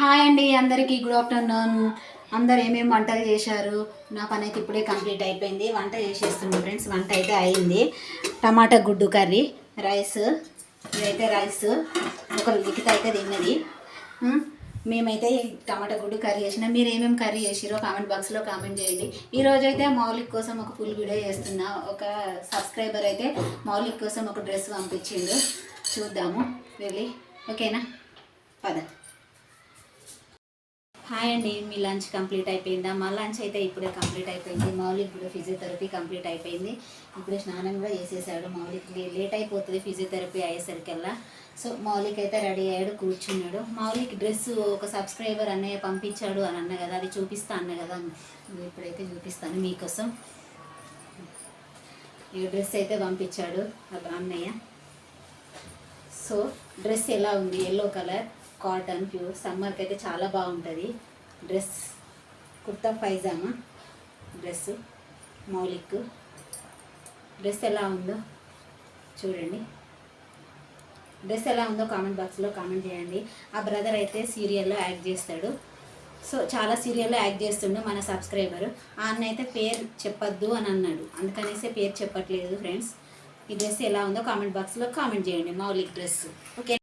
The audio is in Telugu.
హాయ్ అండి అందరికీ గుడ్ ఆఫ్టర్నూన్. అందరు ఏమేమి వంటలు చేశారు? నా పని అయితే ఇప్పుడే కంప్లీట్ అయిపోయింది. వంట చేసేస్తున్నాం ఫ్రెండ్స్ వంట అయితే అయింది. టమాటా గుడ్డు కర్రీ రైస్ ఇదైతే రైస్ ఒక లిఖిత అయితే తిన్నది. మేమైతే టమాటా గుడ్డు కర్రీ చేసిన. మీరు ఏమేమి కర్రీ చేసిరో కామెంట్ బాక్స్లో కామెంట్ చేయండి. ఈ అయితే మౌలిక్ కోసం ఒక ఫుల్ వీడియో చేస్తున్నా. ఒక సబ్స్క్రైబర్ అయితే మౌలిక్ కోసం ఒక డ్రెస్ పంపించిండు. చూద్దాము. వెళ్ళి. ఓకేనా? పద. హాయ్ అండి మీ లంచ్ కంప్లీట్ అయిపోయిందా? మా లంచ్ అయితే ఇప్పుడే కంప్లీట్ అయిపోయింది. మౌలిక్ కూడా ఫిజియోథెరపీ కంప్లీట్ అయిపోయింది. ఇప్పుడే స్నానం కూడా చేసేసాడు మౌలిక్ లేట్ అయిపోతుంది ఫిజియోథెరపీ అయ్యేసరికల్లా. సో మౌలిక్ అయితే రెడీ అయ్యాడు కూర్చున్నాడు. మౌలిక్ డ్రెస్ ఒక సబ్స్క్రైబర్ అన్నయ్య పంపించాడు అని అన్న కదా అది చూపిస్తా అన్న కదా. ఇప్పుడైతే చూపిస్తాను మీకోసం. ఈ డ్రెస్ అయితే పంపించాడు అన్నయ్య. సో డ్రెస్ ఎలా ఉంది? Yellow colour. Cotton pure. సమ్మర్కి అయితే చాలా బాగుంటుంది. Dress kurta pyjama dress Maulik. Dress ఎలా ఉందో చూడండి. డ్రెస్ ఎలా ఉందో కామెంట్ బాక్స్లో కామెంట్ చేయండి. ఆ బ్రదర్ అయితే సీరియల్లో యాక్ట్ చేస్తాడు. సో చాలా సీరియల్లో యాక్ట్ చేస్తుండు మన సబ్స్క్రైబర్. ఆ అన్న అయితే పేరు చెప్పొద్దు అని అన్నాడు. అందుకనేసి పేరు చెప్పట్లేదు ఫ్రెండ్స్. ఈ డ్రెస్ ఎలా ఉందో కామెంట్ బాక్స్లో కామెంట్ చేయండి మౌలిక్ డ్రెస్. ఓకే